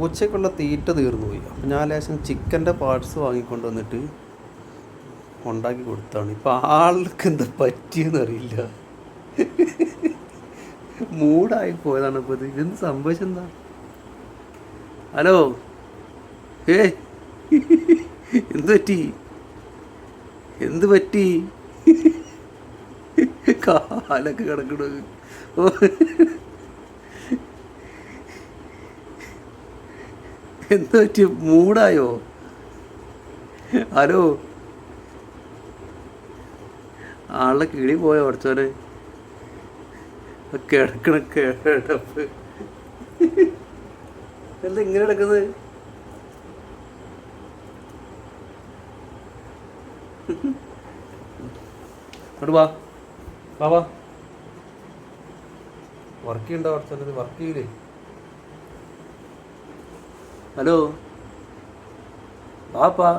പൂച്ചയ്ക്കുള്ള തീറ്റ തീർന്നു പോയി. അപ്പം ഞാൻ ലേശം ചിക്കന്റെ പാർട്സ് വാങ്ങിക്കൊണ്ട് വന്നിട്ട് ഉണ്ടാക്കി കൊടുത്താണ്. ഇപ്പം ആൾക്ക് എന്താ പറ്റിയെന്ന് അറിയില്ല. മൂടായി പോയതാണ് ഇപ്പോൾ ഇത്. ഇതെന്ത് സംഭവിച്ചെന്താ ഹലോ? ഏ എന്ത് പറ്റി? എന്ത് പറ്റി? കാലൊക്കെ കിടക്കണത് ഓ. എന്ത് പറ്റി? മൂടായോ ഹലോ ആളെ കിളി പോയോ കുറച്ചോനെ കിടക്കണ കിടപ്പ്. എന്താ ഇങ്ങനെ കിടക്കുന്നത്? വാ. വാ വർക്ക് ചെയ്യണ്ടോ കുറച്ചത് വർക്ക് ചെയ്യില്ലേ? ഹലോ വാപ്പാ